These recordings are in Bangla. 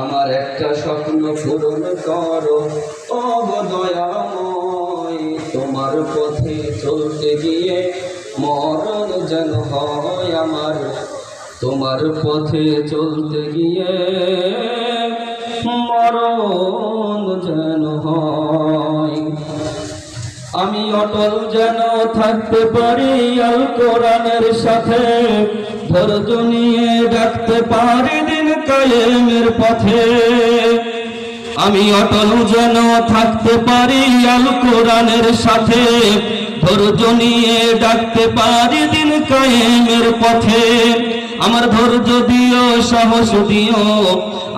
আমার একটা স্বপ্ন পূরণ করো। ও গো দয়াময়, তোমার পথে চলতে গিয়ে মরণ যেন হয় আমার। তোমার পথে চলতে গিয়ে মরণ যেন হয়। আমি অটল যেন থাকতে পারি, আল কোরআনের সাথে ধৈর্য নিয়ে ডাকতে পারি। দিন কায়েমের পথে আমি অটল যেন থাকতে পারি আল কোরআনের সাথে। ধৈর্য নিয়ে ডাকতে পারি দিন কায়েমের পথে। আমার ধৈর্য দিও, সাহস দিও,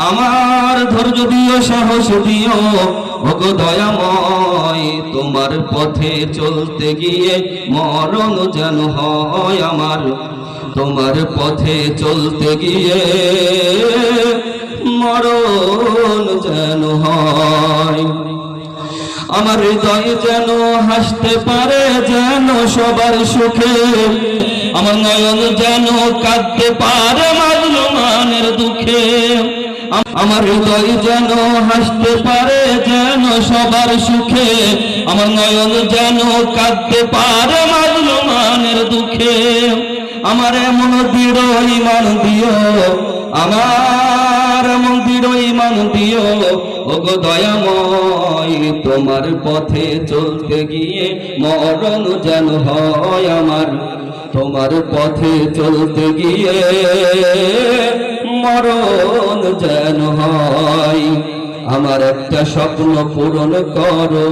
আমার ধৈর্য দিও, সাহস দিও। ভগ দয়াময়, তোমার পথে চলতে গিয়ে মরণ যেন হয় আমার। তোমার পথে চলতে গিয়ে মরণ যেন হয়। আমার হৃদয় যেন হাসতে পারে, যেন সবার সুখে। আমার নয়ন যেন কাঁদতে পারে মাজলুমানের দুঃখে। আম- আমার হৃদয় যেন হাসতে পারে, যেন সবার সুখে। আমার নয়ন যেন কাঁদতে পারে মাজলুমানের দুঃখে। আমার এমন দৃঢ় ইমান দিও, আমার এমন দৃঢ় ইমান দিও। ওগো দয়াময়, তোমার পথে চলতে গিয়ে মরণ যেন হয় আমার। তোমার পথে চলতে গিয়ে মরণ যেন হয়। আমার একটা স্বপ্ন পূরণ করো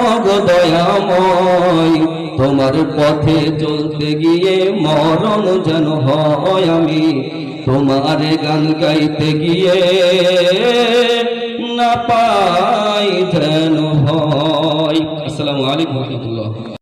অগো দয়াময়। তোমার পথে চলতে গিয়ে মরণ যেন হয় আমি। তোমার গান গাইতে গিয়ে না পাই যেন হয়। আসসালামু আলাইকুম রহমতুল্লাহ।